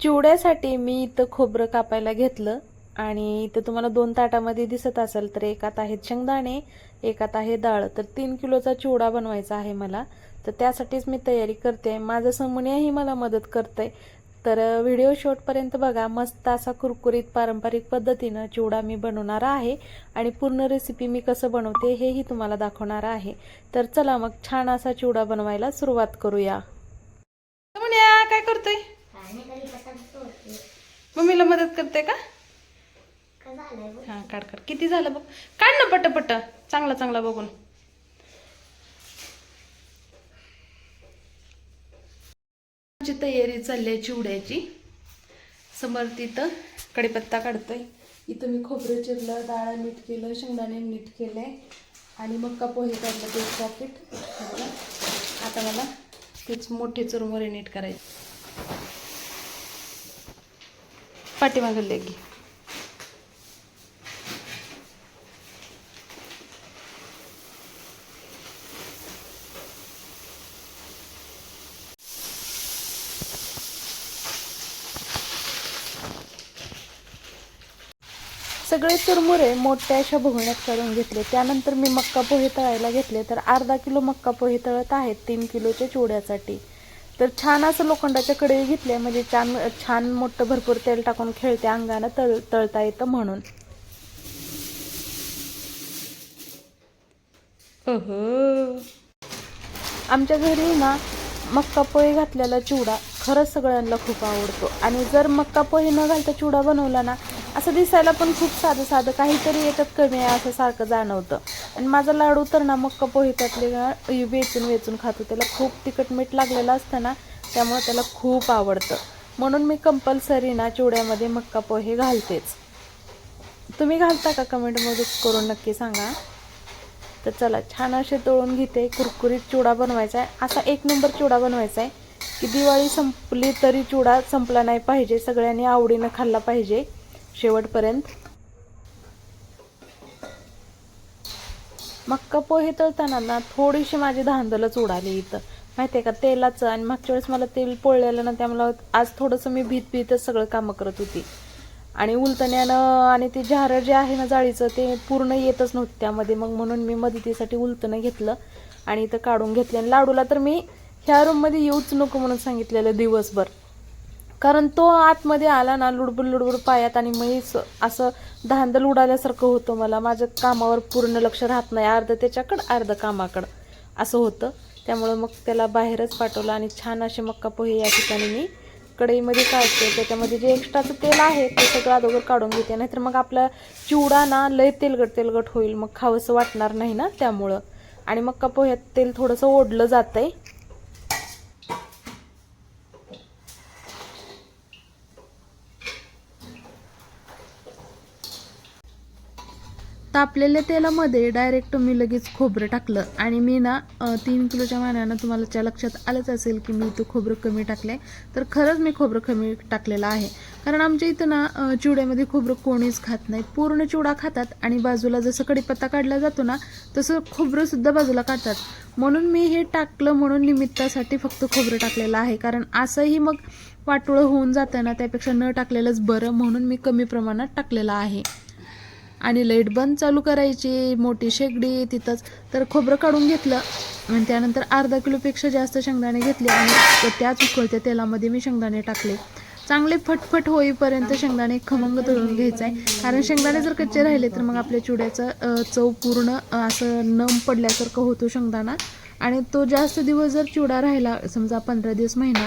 चिवड्यासाठी मी इथं खोबरं कापायला घेतलं. आणि इथं तुम्हाला दोन ताटामध्ये दिसत असेल तर एकात आहेत शेंगदाणे एकात आहे डाळ. तर तीन किलोचा चिवडा बनवायचा आहे मला. तर त्यासाठीच मी तयारी करते. माझं समूनही मला मदत करते तर व्हिडिओ शेवटपर्यंत बघा. मस्त असा कुरकुरीत पारंपरिक पद्धतीनं चिवडा मी बनवणार आहे. आणि पूर्ण रेसिपी मी कसं बनवते हेही तुम्हाला दाखवणार आहे. तर चला मग छान असा चिवडा बनवायला सुरुवात करूया. काय करतोय आणि कधी पसंत होते मम्मीला मदत करते का? का हा काढ काढ. किती झालं बघ? काढ ना पट्ट पट्ट चांगला चांगला बघून. आमची तयारी चालली आहे चिवड्याची. समर्थ इथं कढीपत्ता काढतोय. इथं मी खोबरं चिरलं डाळ नीट केलं शेंगदाणे नीट केलंय आणि मक्का पोहे काढलं ते पॉकेट आता मला तेच मोठे चुरमुरे नीट करायचे. पाठीमागं लेगी सगळे चुरमुरे मोठ्या अशा भुगण्यात करून घेतले. त्यानंतर मी मक्का पोहे तळायला घेतले. तर अर्धा किलो मक्का पोहे तळत आहेत तीन किलोच्या चिवड्यासाठी तर छान असं लोखंडाच्या कढई घेतले म्हणजे छान छान मोठं भरपूर तेल टाकून खेळते अंगानं तळ तळता येतं म्हणून अहो. आमच्या घरी ना मक्का पोहे घातलेला चिवडा खरंच सगळ्यांना खूप आवडतो आणि जर मक्का पोहे न घालता चिवडा बनवला ना असं दिसायला पण खूप साधं साधं काहीतरी याच्यात कमी आहे असं सारखं जाणवतं. आणि माझा लाडू तर ना मक्का पोहे त्यातले वेचून वेचून खातो. त्याला खूप तिखट मीठ लागलेलं असतं ना त्यामुळे त्याला खूप आवडतं. म्हणून मी कंपल्सरी ना चिवड्यामध्ये मक्का पोहे घालतेच. तुम्ही घालता का कमेंटमध्ये करून नक्की सांगा. तर चला छान असे तळून घेते. कुरकुरीत चिवडा बनवायचा आहे. असा एक नंबर चिवडा बनवायचा आहे की दिवाळी संपली तरी चिवडा संपला नाही पाहिजे. सगळ्यांनी आवडीनं खाल्ला पाहिजे. शेवटपर्यंत. मक्का पोहे तळताना ना थोडीशी माझी धांदलच उडाली इथं. माहिती आहे का? तेलाचं आणि मागच्या वेळेस मला तेल पोळलेलं ना त्यामुळे आज थोडंसं मी भीत भीतच सगळं कामं करत होती. आणि उलतण्यानं आणि ते झारं जे आहे ना जाळीचं ते पूर्ण येतच नव्हतं त्यामध्ये. मग म्हणून मी मदतीसाठी उलतणं घेतलं आणि इथं काढून घेतलं. आणि लाडूला तर मी ह्या रूममध्ये येऊच नको म्हणून सांगितलेलं दिवसभर. कारण तो आतमध्ये आला ना लुडबुड लुडबुड पायात आणि मी असं धांदल उडाल्यासारखं होतं मला. माझं कामावर पूर्ण लक्ष राहत नाही. अर्ध त्याच्याकडं अर्ध कामाकडं असं होतं. त्यामुळं मग त्याला बाहेरच पाठवलं आणि छान असे मक्का पोहे या ठिकाणी मी कढईमध्ये काढते. त्याच्यामध्ये जे एक्स्ट्राचं तेल आहे ते सगळं अगोदर काढून घेते. नाहीतर मग आपला चिवडा ना लय तेलगट तेलगट होईल. मग खावंसं वाटणार नाही ना त्यामुळं. आणि मक्का पोह्यात तेल थोडंसं ओढलं जातंय. तापलेल्या तेलामध्ये डायरेक्ट मी लगेच खोबरं टाकलं. आणि मी ना तीन किलोच्या मानानं तुम्हाला च्या लक्षात आलंच असेल की मी इथं खोबरं कमी टाकलं. तर खरंच मी खोबरं कमी टाकलेलं आहे. कारण आमच्या इथं ना चिवड्यामध्ये खोबरं कोणीच खात नाहीत पूर्ण चिवडा खातात आणि बाजूला जसं कढीपत्ता काढला जातो ना तसं खोबरंसुद्धा बाजूला काढतात. म्हणून मी हे टाकलं म्हणून निमित्तासाठी फक्त खोबरं टाकलेलं आहे. कारण असंही मग वाटोळं होऊन जातं ना त्यापेक्षा न टाकलेलंच बरं म्हणून मी कमी प्रमाणात टाकलेलं आहे. आणि लाइट बंद चालू करायची मोठी शेगडी तिथंच. तर खोबरं काढून घेतलं. आणि त्यानंतर अर्धा किलोपेक्षा जास्त शेंगदाणे घेतले आणि त्याच उकळत्या तेलामध्ये मी शेंगदाणे टाकले. चांगले फटफट होईपर्यंत शेंगदाणे खमंग तळून घ्यायचं. आहे कारण शेंगदाणे जर कच्चे राहिले तर मग आपल्या चिवड्याचं चव पूर्ण असं नम पडल्यासारखं होतो शेंगदाणा. आणि तो जास्त दिवस जर चिवडा राहिला समजा पंधरा दिवस महिना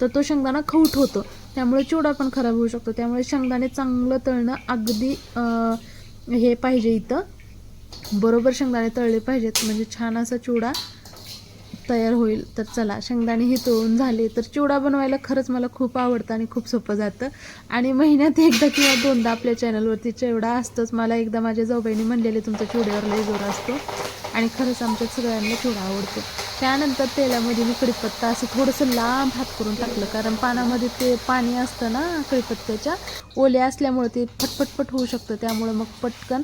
तर तो शेंगदाणा खवट होतो. त्यामुळे चिवडा पण खराब होऊ शकतो. त्यामुळे शेंगदाणे चांगलं तळणं अगदी हे पाहिजे इथं. बरोबर शेंगदाणे तळले पाहिजेत. म्हणजे छान असा चिवडा तयार होईल तर चला शेंगदाणे हे तळून झाले तर चिवडा बनवायला खरंच मला खूप आवडतं आणि खूप सोपं जातं. आणि महिन्यात एकदा किंवा दोनदा आपल्या चॅनलवरती चिवडा असतोच. मला एकदा माझ्या जाऊबाईने म्हणलेले तुमच्या चिवड्यावर लय जोर असतो. आणि खरंच आमच्या सगळ्यांना चिवडा आवडतो. त्यानंतर तेलामध्ये मी कढीपत्ता असं थोडंसं लांब हात करून टाकलं कारण पानामध्ये ते पाणी असतं ना कढीपत्त्याच्या ओले असल्यामुळे ते फटफटफट होऊ शकतं. त्यामुळं मग पटकन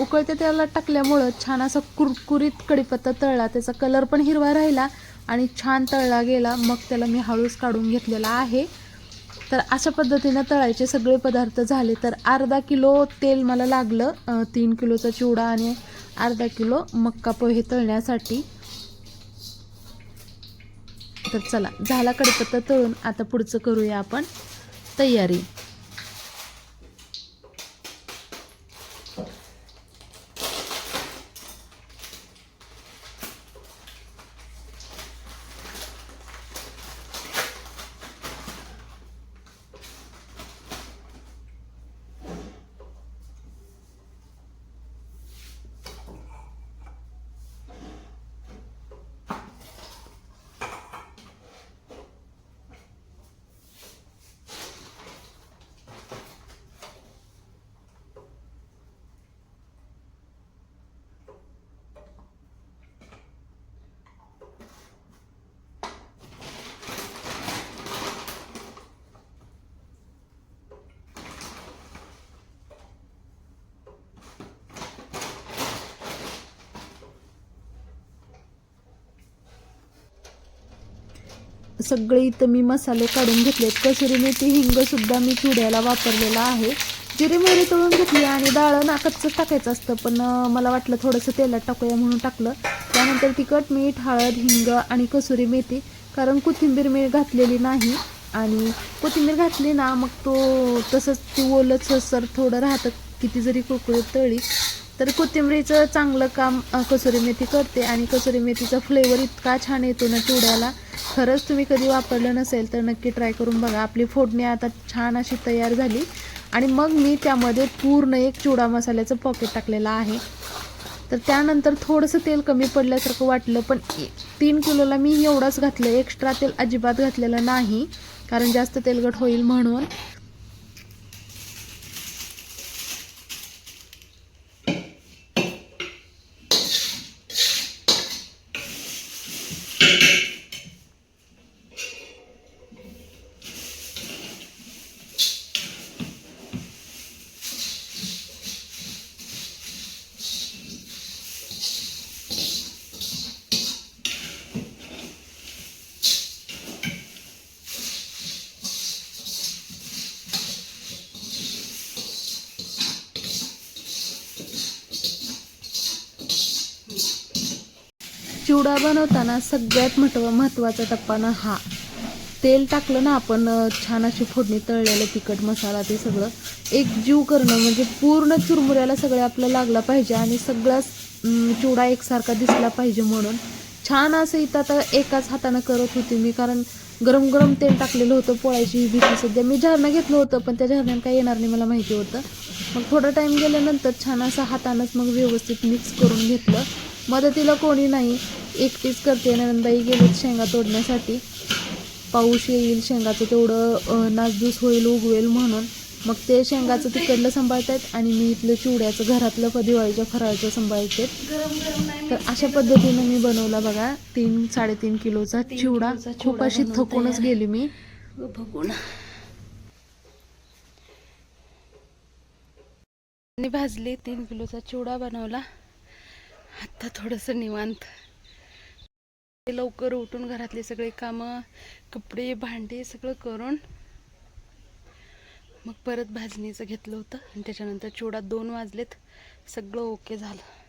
उकळत्या त्याला टाकल्यामुळं छान असा कुरकुरीत कढीपत्ता तळला. त्याचा कलर पण हिरवा राहिला. आणि छान तळला गेला. मग त्याला मी हळूच काढून घेतलेला आहे. तर अशा पद्धतीनं तळायचे सगळे पदार्थ झाले. तर अर्धा किलो तेल मला लागलं तीन किलोचा चिवडा आणि अर्धा किलो मक्का पोहे तळण्यासाठी. तर चला झाला कडपत्ता तळून आता पुढचं करूया आपण तयारी. सगळे इथं मी मसाले काढून घेतलेत. कसुरी मेथी हिंग सुद्धा मी चुड्याला वापरलेला आहे. जिरे मोहरी तळून घेतली आणि डाळ ना टाकायचं असतं पण मला वाटलं थोडंसं तेलात टाकूया म्हणून टाकलं. त्यानंतर तिखट मीठ हळद हिंग आणि कसुरी मेथी कारण कोथिंबीर मी घातलेली नाही. आणि कोथिंबीर घातली ना मग तो तसंच ती ओलच सर थोडं राहतं किती जरी कुरकुरीत तळी तर कोथिंबीरीचं चांगलं काम कसुरी मेथी करते आणि कसुरी मेथीचा फ्लेवर इतका छान येतो ना चिवड्याला. खरंच तुम्ही कधी वापरलं नसेल तर नक्की ट्राय करून बघा. आपली फोडणी आता छान अशी तयार झाली. आणि मग मी त्यामध्ये पूर्ण एक चिवडा मसाल्याचं पॉकेट टाकलेलं आहे. तर त्यानंतर थोडंसं तेल कमी पडल्यासारखं वाटलं पण तीन किलोला मी एवढंच घातलं. एक्स्ट्रा तेल अजिबात घातलेलं नाही कारण जास्त तेलकट होईल म्हणून. चिवडा बनवताना सगळ्यात महत्त्व महत्त्वाचा टप्पा ना हा. तेल टाकलं ना आपण छान अशी फोडणी तळलेलं तिखट मसाला ते सगळं. एक जीव करणं म्हणजे पूर्ण चुरमुऱ्याला सगळं आपलं लागला पाहिजे आणि सगळाच चिवडा एकसारखा दिसला पाहिजे म्हणून. छान असं इथं आता एकाच हातानं करत होती मी कारण गरम गरम तेल टाकलेलं होतं पोळ्याची ही भीती सध्या. मी झरणं घेतलं होतं पण त्या झरण्यात काय येणार नाही मला माहिती होतं. मग थोडा टाईम गेल्यानंतर छान असं हातानंच मग व्यवस्थित मिक्स करून घेतलं. मदतीला कोणी नाही. एकटीच करते. नंदाई गेलेत शेंगा तोडण्यासाठी. पाऊस येईल शेंगाचं तेवढं नासधूस होईल उगवेल म्हणून. मग ते शेंगाचं तिकडलं सांभाळतात आणि मी इथलं चिवड्याचं घरातलं दिवाळीच्या फराळचं सांभाळते. तर अशा पद्धतीनं मी बनवला बघा तीन साडेतीन किलोचा चिवडा. खूप अशी थकूनच गेली मी. बघून. आणि भाजली तीन किलोचा चिवडा बनवला. आत्ता थोडंसं निवांत. लवकर उठून घरातले सगळी कामं कपडे भांडे सगळं करून मग परत भाजणीचं घेतलं होतं आणि त्याच्यानंतर चिवडा दोन वाजलेत. सगळं ओके झालं.